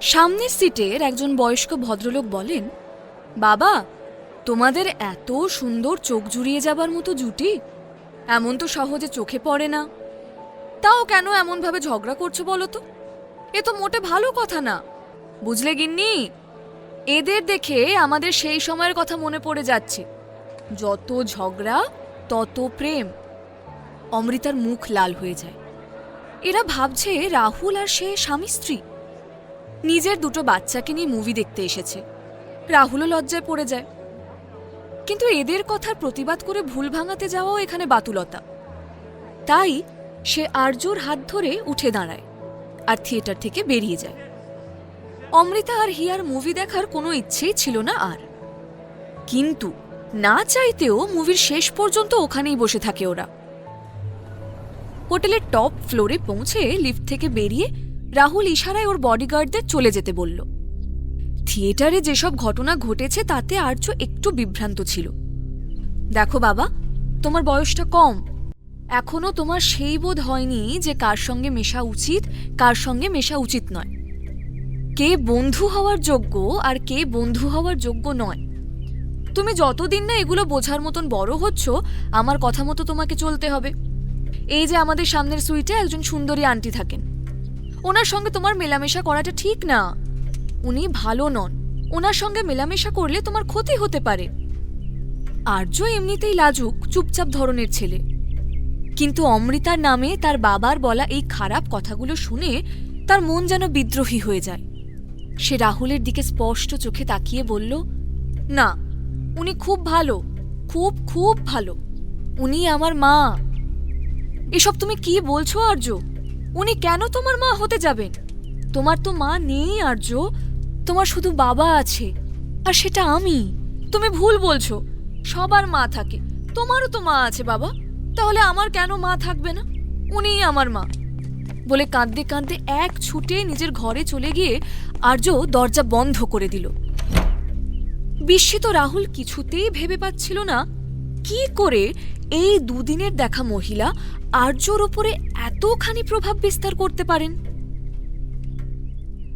সামনের সিটের একজন বয়স্ক ভদ্রলোক বলেন, বাবা, তোমাদের এত সুন্দর চোখ জুড়িয়ে যাবার মতো জুটি, এমন তো সহজে চোখে পড়ে না। তাও কেন এমনভাবে ঝগড়া করছ বলো তো? এ তো মোটে ভালো কথা না। বুঝলে গিন্নি, এদের দেখে আমাদের সেই সময়ের কথা মনে পড়ে যাচ্ছে। যত ঝগড়া, তত প্রেম। অমৃতার মুখ লাল হয়ে যায়। এরা ভাবছে রাহুল আর সে স্বামী স্ত্রী। নিজের দুটো বাচ্চাকে নিয়ে মুভি দেখতে এসেছে। রাহুলও লজ্জায় পড়ে যায়। কিন্তু এদের কথার প্রতিবাদ করে ভুল ভাঙাতে যাওয়াও এখানে বাতুলতা। তাই সে আর্যর হাত ধরে উঠে দাঁড়ায় আর থিয়েটার থেকে বেরিয়ে যায়। অমৃতা আর হিয়ার মুভি দেখার কোনো ইচ্ছেই ছিল না আর। কিন্তু না চাইতেও মুভির শেষ পর্যন্ত ওখানেই বসে থাকে ওরা। হোটেলের টপ ফ্লোরে পৌঁছে লিফট থেকে বেরিয়ে রাহুল ইশারায় ওর বডিগার্ডদের চলে যেতে বলল। থিয়েটারে যেসব ঘটনা ঘটেছে, তাতে আর্য একটু বিভ্রান্ত ছিল। দেখো বাবা, তোমার বয়সটা কম। এখনও তোমার সেই বোধ হয়নি যে কার সঙ্গে মেশা উচিত, কার সঙ্গে মেশা উচিত নয়। কে বন্ধু হওয়ার যোগ্য আর কে বন্ধু হওয়ার যোগ্য নয়। তুমি যতদিন না এগুলো বোঝার মতন বড় হচ্ছ, আমার কথা মতো তোমাকে চলতে হবে। এই যে আমাদের সামনের সুইটে একজন সুন্দরী আন্টি থাকেন। ওনার সঙ্গে তোমার মেলামেশা করাটা ঠিক না। উনি ভালো নন। ওনার সঙ্গে মেলামেশা করলে তোমার ক্ষতি হতে পারে। আর্য এমনিতেই লাজুক, চুপচাপ ধরনের ছেলে। কিন্তু অমৃতার নামে তার বাবার বলা এই খারাপ কথাগুলো শুনে তার মন যেন বিদ্রোহী হয়ে যায়। সে রাহুলের দিকে স্পষ্ট চোখে তাকিয়ে বলল, না, উনি খুব ভালো, খুব খুব ভালো। উনি আমার মা। এসব তুমি কি বলছো আর্য? উনি কেন তোমার মা হতে যাবেন? তোমার তো মা নেই আর্য। তোমার শুধু বাবা আছে, আর সেটা আমি। তুমি ভুল বলছো, সবার মা থাকে। তোমারও তো মা আছে বাবা। তাহলে আমার কেন মা থাকবে না? উনিই আমার মা। বলে কাঁদতে কাঁদতে এক ছুটে নিজের ঘরে চলে গিয়ে আর্য দরজা বন্ধ করে দিল। বিস্মিত রাহুল কিছুতেই ভেবে পাচ্ছিল না, কি করে এই দুদিনের দেখা মহিলা আর্যর ওপরে এতখানি প্রভাব বিস্তার করতে পারেন?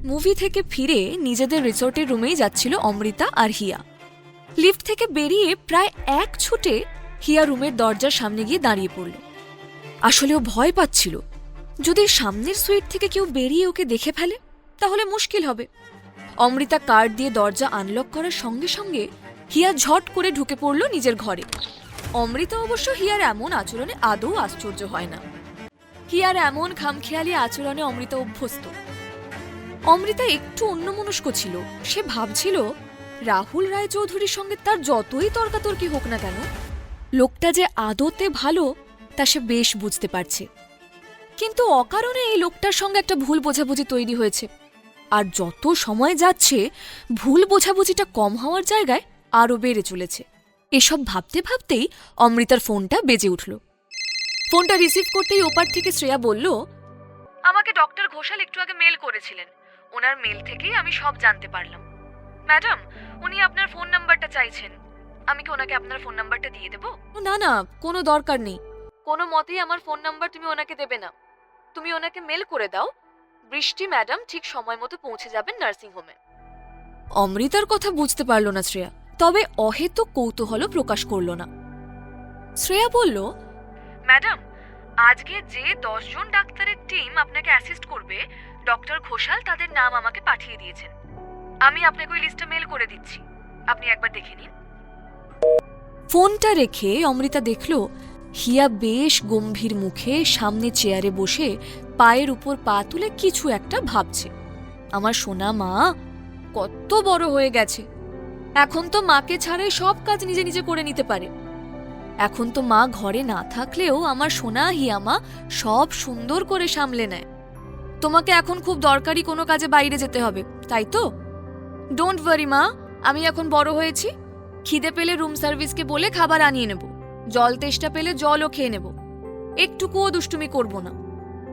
মুভি থেকে ফিরে নিজেদের রিসোর্টের রুমেই যাচ্ছিল অমৃতা আর হিয়া। লিফট থেকে বেরিয়ে প্রায় এক ছুটে হিয়া রুমের দরজার সামনে গিয়ে দাঁড়িয়ে পড়ল। আসলে ও ভয় পাচ্ছিল। যদি সামনের সুইট থেকে কেউ বেরিয়ে ওকে দেখে ফেলে, তাহলে মুশকিল হবে। অমৃতা কার্ড দিয়ে দরজা আনলক করার সঙ্গে সঙ্গে হিয়া ঝট করে ঢুকে পড়ল নিজের ঘরে। অমৃতা অবশ্য হিয়ার এমন আচরণে আদৌ আশ্চর্য হয় না। হিয়ার এমন খামখেয়ালি আচরণে অমৃতা অভ্যস্ত। অমৃতা একটু অন্যমনস্ক ছিল। সে ভাবছিল, রাহুল রায় চৌধুরীর সঙ্গে তার যতই তর্কাতর্কি হোক না কেন, লোকটা যে আদতে ভালো, তা সে বেশ বুঝতে পারছে। কিন্তু অকারণে এই লোকটার সঙ্গে একটা ভুল বোঝাবুঝি তৈরি হয়েছে। আর যত সময় যাচ্ছে, ভুল বোঝাবুঝিটা কম হওয়ার জায়গায় আরও বেড়ে চলেছে। এসব ভাবতে ভাবতেই অমৃতার ফোনটা বেজে উঠল। ফোনটা রিসিভ করতেই ওপার থেকে শ্রেয়া বলল আমাকে ডক্টর ঘোষাল একটু আগে মেল করেছিলেন। ওনার মেল থেকেই আমি সব জানতে পারলাম। ম্যাডাম উনি আপনার ফোন নাম্বারটা চাইছেন। আমি কি ওনাকে আপনার ফোন নাম্বারটা দিয়ে দেবো? না না কোনো দরকার নেই। কোনো মতেই আমার ফোন নাম্বার তুমি ওনাকে দেবে না। তুমি ওনাকে মেল করে দাও। বৃষ্টি ম্যাডাম ঠিক সময় মতো পৌঁছে যাবেন নার্সিং হোমে অমৃতার কথা বুঝতে পারল না শ্রেয়া। তবে অহেতুক কৌতূহল প্রকাশ করল না। শ্রেয়া বলল ম্যাডাম আজকে যে দশজন ডাক্তারের টিম আপনাকে অ্যাসিস্ট করবে ডক্টর ঘোষাল তাদের নাম আমাকে পাঠিয়ে দিয়েছেন। আমি আপনাকে ওই লিস্টটা মেল করে দিচ্ছি। আপনি একবার দেখে নিন। ফোনটা রেখে অমৃতা দেখল হিয়া বেশ গম্ভীর মুখে সামনে চেয়ারে বসে পায়ের উপর পা তুলে কিছু একটা ভাবছে। আমার সোনা মা কত বড় হয়ে গেছে। এখন তো মাকে ছাড়াই সব কাজ নিজে নিজে করে নিতে পারে। এখন তো মা ঘরে না থাকলেও আমার সোনা হিয়ামা সব সুন্দর করে সামলে নেয়। তোমাকে এখন খুব দরকারি কোনো কাজে বাইরে যেতে হবে, তাই তো? ডোন্ট ওয়ারি মা, আমি এখন বড় হয়েছি। খিদে পেলে রুম সার্ভিসকে বলে খাবার আনিয়ে নেব। জল তেষ্টা পেলে জলও খেয়ে নেব। একটুকুও দুষ্টুমি করব না।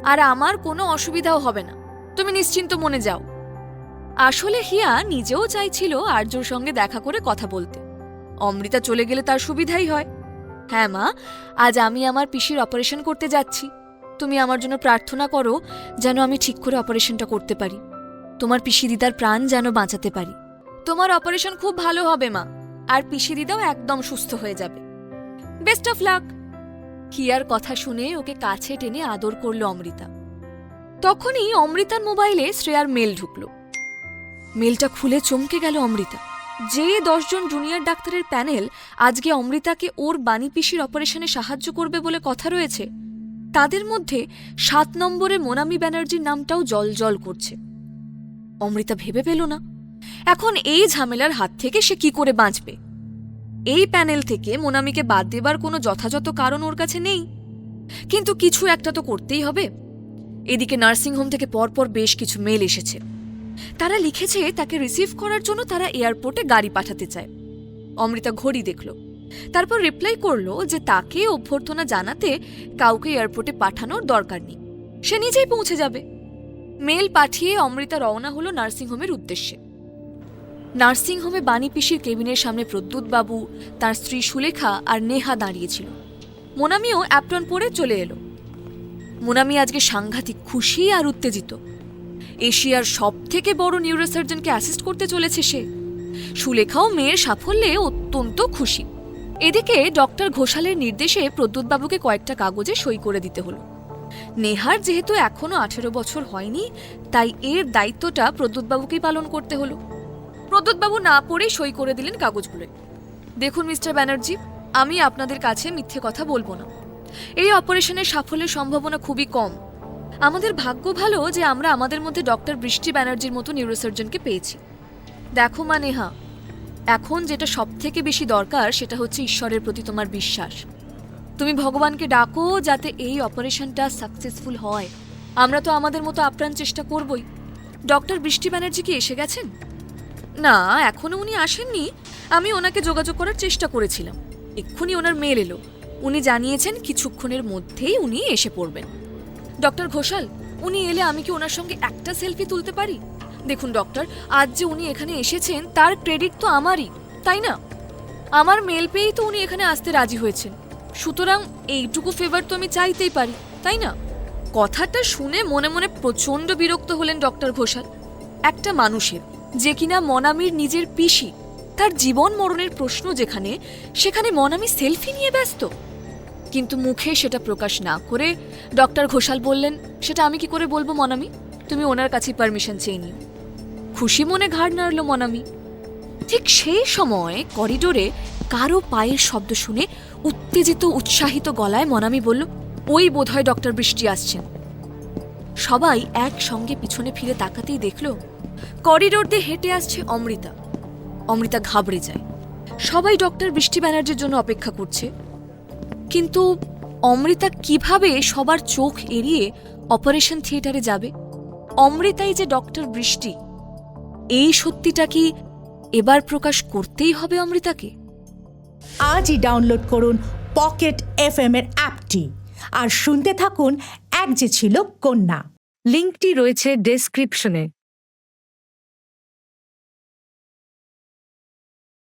আর আমার কোনো অসুবিধাও হবে না। তুমি নিশ্চিন্ত মনে যাও। আসলে হিয়া নিজেও চাইছিল আর্যর সঙ্গে দেখা করে কথা বলতে। অমৃতা চলে গেলে তার সুবিধাই হয়। হ্যাঁ মা, আজ আমি আমার পিসির অপারেশন করতে যাচ্ছি। তুমি আমার জন্য প্রার্থনা করো যেন আমি ঠিক করে অপারেশনটা করতে পারি। তোমার পিসি দিদার প্রাণ যেন বাঁচাতে পারি। তোমার অপারেশন খুব ভালো হবে মা, আর পিসি দিদাও একদম সুস্থ হয়ে যাবে। Best of luck. হিয়ার কথা শুনে ওকে কাছে টেনে আদর করল অমৃতা। তখনই অমৃতার মোবাইলে শ্রেয়ার মেল ঢুকলো। মেলটা খুলে চমকে গেল অমৃতা। যে দশজন জুনিয়র ডাক্তারের প্যানেল আজকে অমৃতাকে ওর বাণী পিসির অপারেশনে সাহায্য করবে বলে কথা রয়েছে, তাদের মধ্যে সাত নম্বরে মোনামি ব্যানার্জির নামটাও জল করছে। অমৃতা ভেবে পেল না, এখন এই ঝামেলার হাত থেকে সে কি করে বাঁচবে? এই প্যানেল থেকে মোনামিকে বাদ দেবার কোনো যথাযথ কারণ ওর কাছে নেই। কিন্তু কিছু একটা তো করতেই হবে। এদিকে নার্সিংহোম থেকে পরপর বেশ কিছু মেল এসেছে। তারা লিখেছে তাকে রিসিভ করার জন্য তারা এয়ারপোর্টে গাড়ি পাঠাতে চায়। অমৃতা ঘড়ি দেখল। তারপর রিপ্লাই করল যে তাকে অভ্যর্থনা জানাতে কাউকে এয়ারপোর্টে পাঠানোর দরকার নেই। সে নিজেই পৌঁছে যাবে। মেল পাঠিয়ে অমৃতা রওনা হলো নার্সিংহোমের উদ্দেশ্যে। নার্সিংহোমে বাণী পিসির কেবিনের সামনে প্রদ্যুৎ বাবু তার স্ত্রী সুলেখা আর নেহা দাঁড়িয়েছিল মোনামিও অ্যাপ্রন পরে চলে এলো। মোনামি আজকে সাংঘাতিক, খুশি আর উত্তেজিত। এশিয়ার সব থেকে বড় নিউরোসার্জনকে অ্যাসিস্ট করতে চলেছে সে। সুলেখাও মেয়ের সাফল্যে অত্যন্ত খুশি। এদিকে ডক্টর ঘোষালের নির্দেশে প্রদ্যুৎবাবুকে কয়েকটা কাগজে সই করে দিতে হলো। নেহার যেহেতু এখনও আঠেরো বছর হয়নি, তাই এর দায়িত্বটা প্রদ্যুৎবাবুকেই পালন করতে হলো। প্রদ্যুৎবাবু না পড়েই সই করে দিলেন কাগজগুলো দেখুন মিস্টার ব্যানার্জি, আমি আপনাদের কাছে মিথ্যে কথা বলব না। এই অপারেশনের সাফল্যের সম্ভাবনা খুবই কম। আমাদের ভাগ্য ভালো যে আমরা আমাদের মধ্যে ডক্টর বৃষ্টি ব্যানার্জির মতো নিউরোসার্জনকে পেয়েছি। দেখো মা নেহা, এখন যেটা সব থেকে বেশি দরকার সেটা হচ্ছে ঈশ্বরের প্রতি তোমার বিশ্বাস। তুমি ভগবানকে ডাকো যাতে এই অপারেশনটা সাকসেসফুল হয়। আমরা তো আমাদের মতো আপ্রাণ চেষ্টা করবই। ডক্টর বৃষ্টি ব্যানার্জি কি এসে গেছেন? না, এখনও উনি আসেননি। আমি ওনাকে যোগাযোগ করার চেষ্টা করেছিলাম। এক্ষুনি ওনার মেল এলো। উনি জানিয়েছেন কিছুক্ষণের মধ্যেই উনি এসে পড়বেন। ডক্টর ঘোষাল, উনি এলে আমি কি ওনার সঙ্গে একটা সেলফি তুলতে পারি? দেখুন ডক্টর, আজ যে উনি এখানে এসেছেন, তার ক্রেডিট তো আমারই, তাই না? আমার মেল পেয়েই তো উনি এখানে আসতে রাজি হয়েছেন। সুতরাং এইটুকু ফেভার তো আমি চাইতেই পারি, তাই না? কথাটা শুনে মনে মনে প্রচণ্ড বিরক্ত হলেন ডক্টর ঘোষাল। একটা মানুষের, যে কিনা মনামির নিজের পিসি, তার জীবন মরণের প্রশ্ন যেখানে, সেখানে মনামি সেলফি নিয়ে ব্যস্ত। কিন্তু মুখে সেটা প্রকাশ না করে ডক্টর ঘোষাল বললেন, সেটা আমি কি করে বলব মনামি? তুমি ওনার কাছে পারমিশন চেয়ে নিও। খুশি মনে ঘাড় নাড়ল মনামি। ঠিক সেই সময় করিডোরে কারও পায়ের শব্দ শুনে উত্তেজিত, উৎসাহিত গলায় মনামি বলল, ওই বোধহয় ডক্টর বৃষ্টি আসছেন। সবাই একসঙ্গে পিছনে ফিরে তাকাতেই দেখল করিডোর দিয়ে হেঁটে আসছে অমৃতা। অমৃতা ঘাবড়ে যায়। সবাই ডক্টর বৃষ্টি ব্যানার্জির জন্য অপেক্ষা করছে। কিন্তু অমৃতা কীভাবে সবার চোখ এড়িয়ে অপারেশন থিয়েটারে যাবে? অমৃতাই যে ডক্টর বৃষ্টি এই সত্যিটা কি এবার প্রকাশ করতেই হবে অমৃতাকে? আজই ডাউনলোড করুন পকেট এফ এর অ্যাপটি আর শুনতে থাকুন এক যে ছিল কন্যা। লিঙ্কটি রয়েছে ডেসক্রিপশনে।